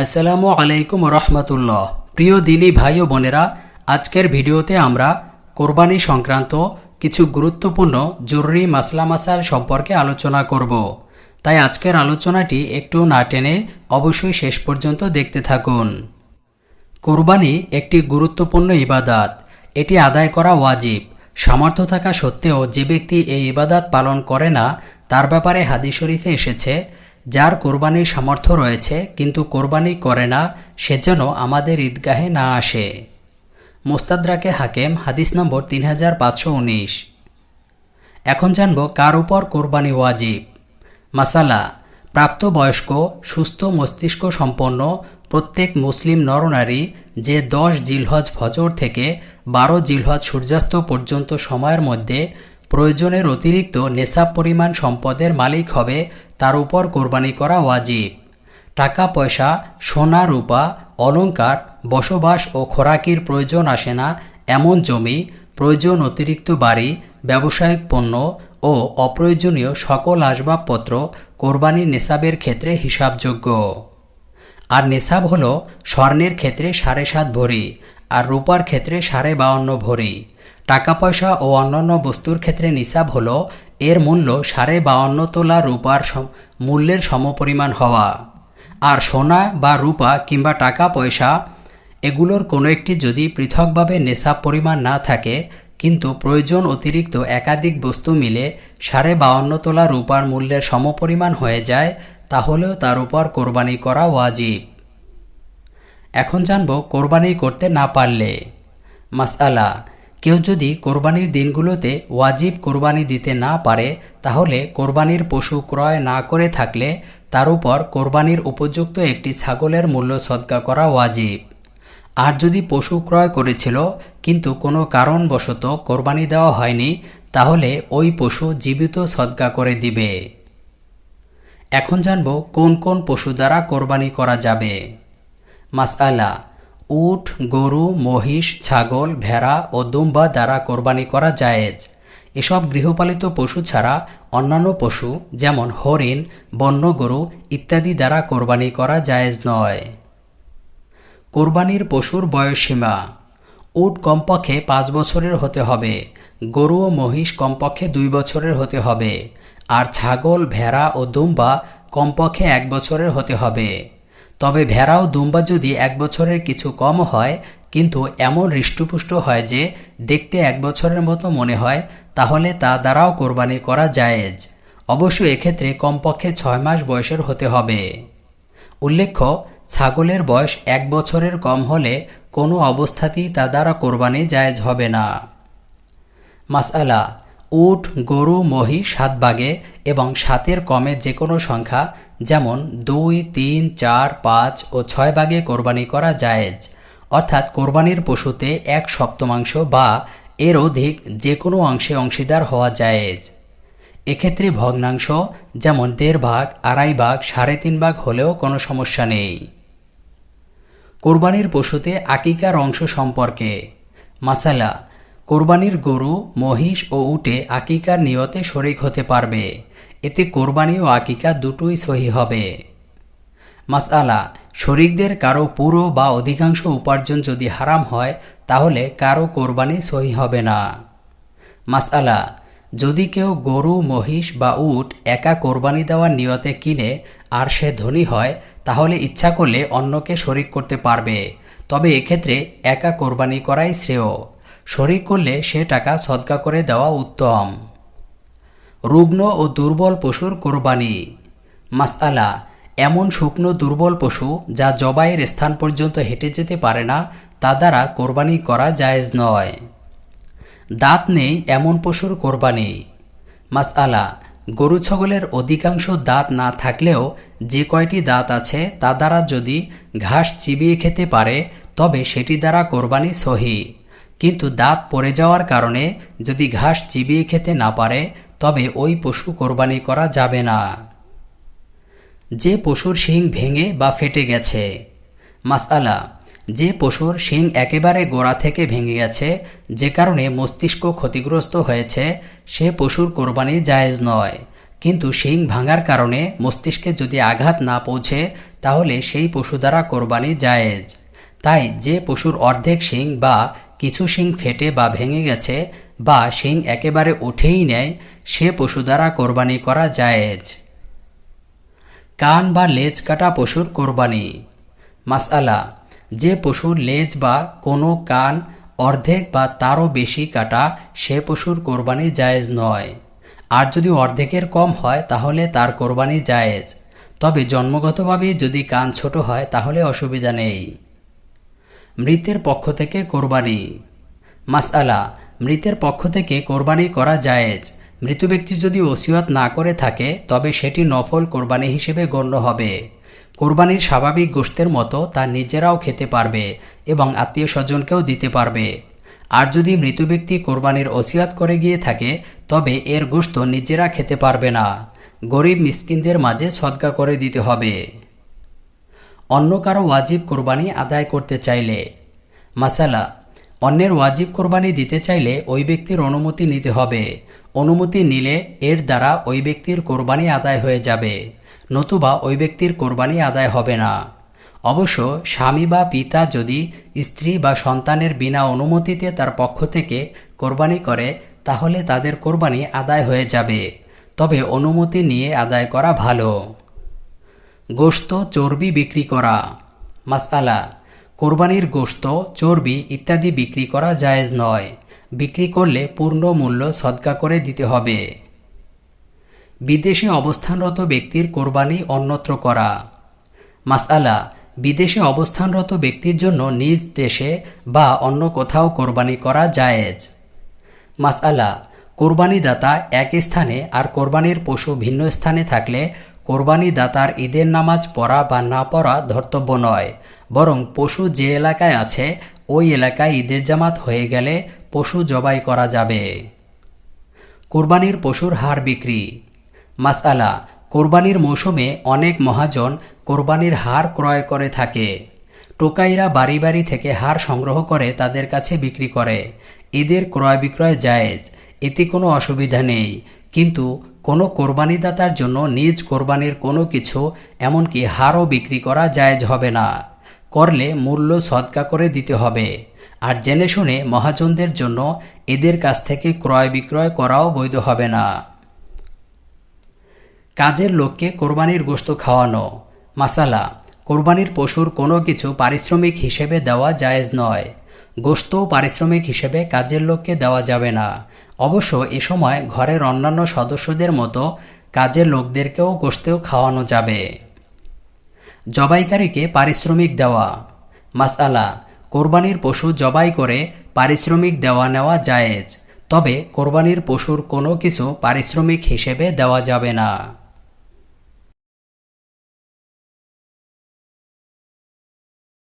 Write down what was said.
আসসালামু আলাইকুম রহমতুল্লাহ। প্রিয় দিনী ভাই ও বোনেরা, আজকের ভিডিওতে আমরা কোরবানি সংক্রান্ত কিছু গুরুত্বপূর্ণ জরুরি মাসলা মাসাল সম্পর্কে আলোচনা করব। তাই আজকের আলোচনাটি একটু না টেনে অবশ্যই শেষ পর্যন্ত দেখতে থাকুন। কোরবানি একটি গুরুত্বপূর্ণ ইবাদাত। এটি আদায় করা ওয়াজিব। সামর্থ্য থাকা সত্ত্বেও যে ব্যক্তি এই ইবাদাত পালন করে না, তার ব্যাপারে হাদিস শরীফে এসেছে যার কোরবানির সামর্থ্য রয়েছে, কিন্তু কোরবানি করে না, সে যেন আমাদের ঈদগাহে না আসে। মোস্তাদ্রাকে হাকেম, হাদিস নম্বর তিন হাজার পাঁচশো উনিশ। এখন জানব কার উপর কোরবানি ওয়াজিব। মাসালা, প্রাপ্তবয়স্ক, সুস্থ মস্তিষ্ক সম্পন্ন, প্রত্যেক মুসলিম নরনারী যে দশ জিলহজ ফজর থেকে বারো জিলহজ সূর্যাস্ত পর্যন্ত সময়ের মধ্যে প্রয়োজনের অতিরিক্ত নেশাব পরিমাণ সম্পদের মালিক হবে, তার উপর কোরবানি করা ওয়াজিব। টাকা, পয়সা, সোনা, রূপা, অলংকার, বসবাস ও খোরাকির প্রয়োজন আসে না। এমন জমি, প্রয়োজন অতিরিক্ত বাড়ি, ব্যবসায়িক পণ্য ও অপ্রয়োজনীয় সকল আসবাবপত্র কোরবানির নেশাবের ক্ষেত্রে হিসাবযোগ্য। আর নেশাব হল স্বর্ণের ক্ষেত্রে সাড়ে সাত ভরি, আর রূপার ক্ষেত্রে সাড়ে বাউন্ন ভরি। টাকা পয়সা ও অন্যান্য বস্তুর ক্ষেত্রে নিসাব হল, এর মূল্য সাড়ে বাউন্ন তোলা রূপার মূল্যের সমপরিমাণ হওয়া। আর সোনা বা রূপা কিংবা টাকা পয়সা এগুলোর কোনো একটি যদি পৃথকভাবে নেশাব পরিমাণ না থাকে, কিন্তু প্রয়োজন অতিরিক্ত একাধিক বস্তু মিলে সাড়ে বাউন্ন তোলা রূপার মূল্যের সমপরিমাণ হয়ে যায়, তাহলেও তার উপর কোরবানি করা ওয়াজিব। এখন জানব কোরবানি করতে না পারলে। মাসআলা কেউ যদি কোরবানির দিনগুলোতে ওয়াজিব কোরবানি দিতে না পারে, তাহলে কোরবানির পশু ক্রয় না করে থাকলে তার উপর কোরবানির উপযুক্ত একটি ছাগলের মূল্য সদ্গা করা ওয়াজিব। আর যদি পশু ক্রয় করেছিল, কিন্তু কোনো কারণবশত কোরবানি দেওয়া হয়নি, তাহলে ওই পশু জীবিত সদ্গা করে দিবে। এখন জানব কোন কোন পশু দ্বারা কোরবানি করা যাবে। মাসআলা উট, গরু, মহিষ, ছাগল, ভেড়া ও দুম্বা দ্বারা কোরবানি করা জায়েজ। এসব গৃহপালিত পশু ছাড়া অন্যান্য পশু, যেমন হরিণ বন্য গরু ইত্যাদি দ্বারা কোরবানি করা জায়েজ নয়। কোরবানির পশুর বয়সসীমা উট কমপক্ষে পাঁচ বছরের হতে হবে। গরু ও মহিষ কমপক্ষে দুই বছরের হতে হবে। আর ছাগল, ভেড়া ও দুম্বা কমপক্ষে এক বছরের হতে হবে। তবে ভেড়া ও দুম্বা যদি এক বছরের কিছু কম হয়, কিন্তু এমন হৃষ্টপুষ্ট হয় যে, দেখতে এক বছরের মতো মনে হয়, তাহলে তা দ্বারাও কোরবানি করা জায়েজ। অবশ্য এক্ষেত্রে কমপক্ষে ছয় মাস বয়সের হতে হবে। উল্লেখ্য, ছাগলের বয়স এক বছরের কম হলে কোনো অবস্থাতেই তা দ্বারা কোরবানি জায়েজ হবে না। মাসআলা উট, গরু, মহি, সাত বাগে এবং সাতের কমে যে কোনো সংখ্যা, যেমন দুই, তিন, চার, পাঁচ ও ছয় ভাগে কোরবানি করা জায়েজ। অর্থাৎ কোরবানির পশুতে এক সপ্তমাংশ বা এর অধিক যে কোনো অংশে অংশীদার হওয়া জায়েজ। এক্ষেত্রে ভগ্নাংশ, যেমন দেড় ভাগ, আড়াই ভাগ, সাড়ে তিন ভাগ হলেও কোনো সমস্যা নেই। কোরবানির পশুতে আকিকার অংশ সম্পর্কে, মাসালা কোরবানির গরু, মহিষ ও উটে আকিকার নিয়তে শরিক হতে পারবে। এতে কোরবানি ও আকিকা দুটোই সহি হবে। মাসআলা, শরিকদের কারও পুরো বা অধিকাংশ উপার্জন যদি হারাম হয়, তাহলে কারও কোরবানি সহি হবে না। মাসআলা, যদি কেউ গরু, মহিষ বা উট একা কোরবানি দেওয়ার নিয়তে কিনে আর সে ধনী হয়, তাহলে ইচ্ছা করলে অন্যকে শরিক করতে পারবে। তবে এক্ষেত্রে একা কোরবানি করাই শ্রেয়। শরিক করলে সে টাকা সদকা করে দেওয়া উত্তম। রুগ্ন ও দুর্বল পশুর কোরবানি। মাসআলা, এমন শুকনো দুর্বল পশু যা জবাইয়ের স্থান পর্যন্ত হেঁটে যেতে পারে না, তা দ্বারা কোরবানি করা জায়েজ নয়। দাঁত নেই এমন পশুর কোরবানি। মাসআলা, গরু ছাগলের অধিকাংশ দাঁত না থাকলেও যে কয়টি দাঁত আছে, তা দ্বারা যদি ঘাস চিবিয়ে খেতে পারে, তবে সেটি দ্বারা কোরবানি সহি। কিন্তু দাঁত পড়ে যাওয়ার কারণে যদি ঘাস চিবিয়ে খেতে না পারে, তবে ওই পশু কোরবানি করা যাবে না। যে পশুর শিং ভেঙে বা ফেটে গেছে। মাসআলা, যে পশুর শিং একেবারে গোড়া থেকে ভেঙে গেছে, যে কারণে মস্তিষ্ক ক্ষতিগ্রস্ত হয়েছে, সে পশুর কোরবানি জায়েজ নয়। কিন্তু শিং ভাঙার কারণে মস্তিষ্কে যদি আঘাত না পৌঁছে, তাহলে সেই পশু দ্বারা কোরবানি জায়েজ। তাই যে পশুর অর্ধেক শিং বা কিছু শিং ফেটে বা ভেঙে গেছে বা শিং একেবারে উঠেই নেয়, সে পশু দ্বারা কোরবানি করা জায়েজ। কান বা লেজ কাটা পশুর কোরবানি। মাসআলা, যে পশুর লেজ বা কোনো কান অর্ধেক বা তারও বেশি কাটা, সে পশুর কোরবানি জায়েজ নয়। আর যদি অর্ধেকের কম হয়, তাহলে তার কোরবানি জায়েজ। তবে জন্মগতভাবে যদি কান ছোট হয়, তাহলে অসুবিধা নেই। মৃতের পক্ষ থেকে কোরবানি। মাসআলা, মৃতের পক্ষ থেকে কোরবানি করা জায়েজ। মৃত ব্যক্তি যদি ওসিয়ত না করে থাকে, তবে সেটি নফল কোরবানি হিসেবে গণ্য হবে। কোরবানির স্বাভাবিক গোষ্ঠের মতো তা নিজেরাও খেতে পারবে এবং আত্মীয় স্বজনকেও দিতে পারবে। আর যদি মৃত ব্যক্তি কোরবানির ওসিয়াত করে গিয়ে থাকে, তবে এর গোশত নিজেরা খেতে পারবে না। গরিব মিসকিনদের মাঝে সদকা করে দিতে হবে। অন্য কারও ওয়াজিব কোরবানি আদায় করতে চাইলে। মাসালা, অন্যের ওয়াজিব কোরবানি দিতে চাইলে ওই ব্যক্তির অনুমতি নিতে হবে। অনুমতি নিলে এর দ্বারা ওই ব্যক্তির কোরবানি আদায় হয়ে যাবে, নতুবা ওই ব্যক্তির কোরবানি আদায় হবে না। অবশ্য স্বামী বা পিতা যদি স্ত্রী বা সন্তানের বিনা অনুমতিতে তার পক্ষ থেকে কোরবানি করে, তাহলে তাদের কোরবানি আদায় হয়ে যাবে। তবে অনুমতি নিয়ে আদায় করা ভালো। গোশত চর্বি বিক্রি করা। মাসআলা, কোরবানির গোশত, চর্বি ইত্যাদি বিক্রি করা জায়েজ নয়। বিক্রি করলে পূর্ণ মূল্য সদকা করে দিতে হবে। বিদেশে অবস্থানরত ব্যক্তির কোরবানি অন্যত্র করা। মাসআলা, বিদেশে অবস্থানরত ব্যক্তির জন্য নিজ দেশে বা অন্য কোথাও কোরবানি করা জায়েজ। মাসআলা, কোরবানিদাতা এক স্থানে আর কোরবানির পশু ভিন্ন স্থানে থাকলে কোরবানি দাতার ঈদের নামাজ পড়া বা না পড়া ধর্তব্য নয়, বরং পশু যে এলাকায় আছে, ওই এলাকায় ঈদের জামাত হয়ে গেলে পশু জবাই করা যাবে। কোরবানির পশুর হার বিক্রি। মাসআলা, কোরবানির মৌসুমে অনেক মহাজন কোরবানির হার ক্রয় করে থাকে। টোকাইরা বাড়ি বাড়ি থেকে হার সংগ্রহ করে তাদের কাছে বিক্রি করে। ঈদের ক্রয় বিক্রয় জায়েজ, এতে কোনো অসুবিধা নেই। কিন্তু কোনো কোরবানিদাতার জন্য নিজ কোরবানির কোনো কিছু, এমনকি হারও বিক্রি করা জায়েজ হবে না। করলে মূল্য সদকা করে দিতে হবে। আর জেনে শুনে মহাজনদের জন্য এদের কাছ থেকে ক্রয় বিক্রয় করাও বৈধ হবে না। কাজের লোককে কোরবানির গোস্ত খাওয়ানো। মাসালা, কোরবানির পশুর কোনো কিছু পারিশ্রমিক হিসেবে দেওয়া জায়েজ নয়। গোশত পারিশ্রমিক হিসেবে কাজের লোককে দেওয়া যাবে না। অবশ্য এ সময় ঘরের অন্যান্য সদস্যদের মতো কাজের লোকদেরকেও গোশতেও খাওয়ানো যাবে। জবাইকারীকে পারিশ্রমিক দেওয়া। মাসআলা, কোরবানির পশু জবাই করে পারিশ্রমিক দেওয়া নেওয়া জায়েজ। তবে কোরবানির পশুর কোনো কিছু পারিশ্রমিক হিসেবে দেওয়া যাবে না।